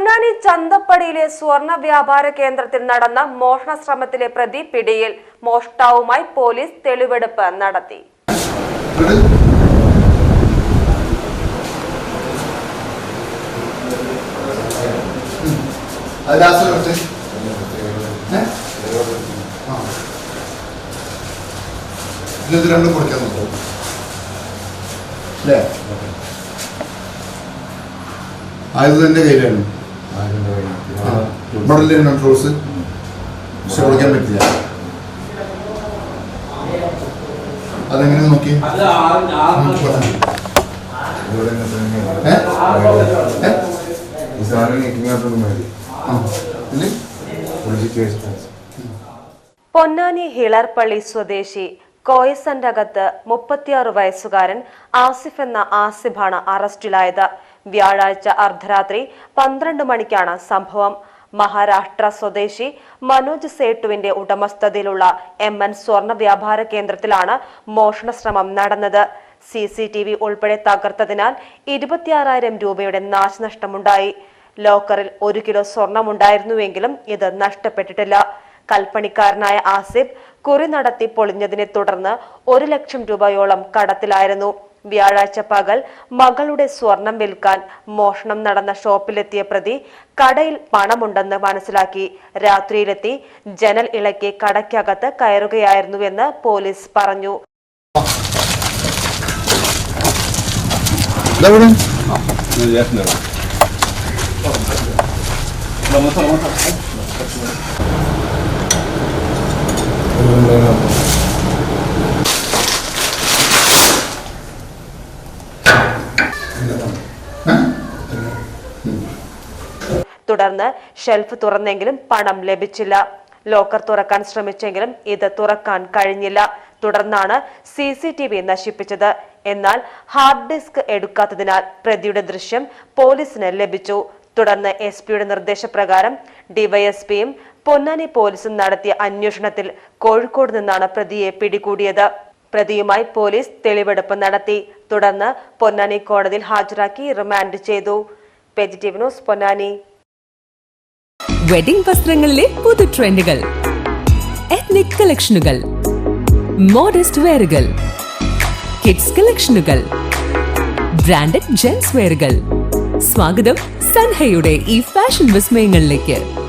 പൊന്നാനി ചന്തപ്പടിയിലെ സ്വർണ വ്യാപാര കേന്ദ്രത്തിൽ നടന്ന മോഷണ ശ്രമത്തിലെ പ്രതി പിടിയിൽ മോഷ്ടാവുമായി പോലീസ് തെളിവെടുപ്പ് നടത്തി. ആയത് തന്നെ കയ്യിലാണ് മോഡലിൽ കൺട്രോൾസ് പക്ഷെ കൊടുക്കാൻ പറ്റില്ല. അതെങ്ങനെ നോക്കി? പൊന്നാനി ഹിളർപ്പള്ളി സ്വദേശി കോയസന്റെ അകത്ത് മുപ്പത്തിയാറ് വയസ്സുകാരൻ ആസിഫ് എന്ന ആസിഫാണ് അറസ്റ്റിലായത്. വ്യാഴാഴ്ച അർദ്ധരാത്രി പന്ത്രണ്ട് മണിക്കാണ് സംഭവം. മഹാരാഷ്ട്ര സ്വദേശി മനോജ് സേട്ടുവിന്റെ ഉടമസ്ഥതയിലുള്ള എം എൻ സ്വർണ വ്യാപാര കേന്ദ്രത്തിലാണ് മോഷണ ശ്രമം നടന്നത്. സി സി ടി വി ഉൾപ്പെടെ തകർത്തതിനാൽ ഇരുപത്തിയാറായിരം രൂപയുടെ നാശനഷ്ടമുണ്ടായി. ലോക്കറിൽ ഒരു കിലോ സ്വർണമുണ്ടായിരുന്നുവെങ്കിലും ഇത് നഷ്ടപ്പെട്ടിട്ടില്ല. കൽപ്പണിക്കാരനായ ആസിഫ് കുറി നടത്തി പൊളിഞ്ഞതിനെ തുടർന്ന് ഒരു ലക്ഷം രൂപയോളം കടത്തിലായിരുന്നു. വ്യാഴാഴ്ച പകൽ മകളുടെ സ്വർണം വിൽക്കാൻ മോഷണം നടന്ന ഷോപ്പിലെത്തിയ പ്രതി കടയിൽ പണമുണ്ടെന്ന് മനസ്സിലാക്കി. രാത്രിയിലെത്തി ജനൽ ഇളക്കി കടയ്ക്കകത്ത് കയറുകയായിരുന്നുവെന്ന് പോലീസ് പറഞ്ഞു. ഇവിടെ. തുടർന്ന് ഷെൽഫ് തുറന്നെങ്കിലും പണം ലഭിച്ചില്ല. ലോക്കർ തുറക്കാൻ ശ്രമിച്ചെങ്കിലും ഇത് തുറക്കാൻ കഴിഞ്ഞില്ല. തുടർന്നാണ് സി സി ടി വി നശിപ്പിച്ചത്. എന്നാൽ ഹാർഡ് ഡിസ്ക് എടുക്കാത്തതിനാൽ പ്രതിയുടെ ദൃശ്യം പോലീസിന് ലഭിച്ചു. തുടർന്ന് എസ് പിയുടെ നിർദ്ദേശപ്രകാരം ഡിവൈഎസ്പിയും പൊന്നാനി പോലീസും നടത്തിയ അന്വേഷണത്തിൽ കോഴിക്കോട് നിന്നാണ് പ്രതിയെ പിടികൂടിയത്. പ്രതിയുമായി പോലീസ് തെളിവെടുപ്പ് നടത്തി. തുടർന്ന് പൊന്നാനി കോടതിയിൽ ഹാജരാക്കി റിമാൻഡ് ചെയ്തു. വെജിറ്റീവ് ന്യൂസ് പൊന്നാനി. വെഡിംഗ് വസ്ത്രങ്ങളിലെ പുതു ട്രെൻഡുകൾ എത്നിക് കളക്ഷനുകൾ മോഡസ്റ്റ് വെയറുകൾ കിഡ്സ് കളക്ഷനുകൾ ബ്രാൻഡഡ് ജെൻസ് വെയറുകൾ സ്വാഗതം സൻഹയുടെ ഈ ഫാഷൻ വിസ്മയങ്ങളിലേക്ക്.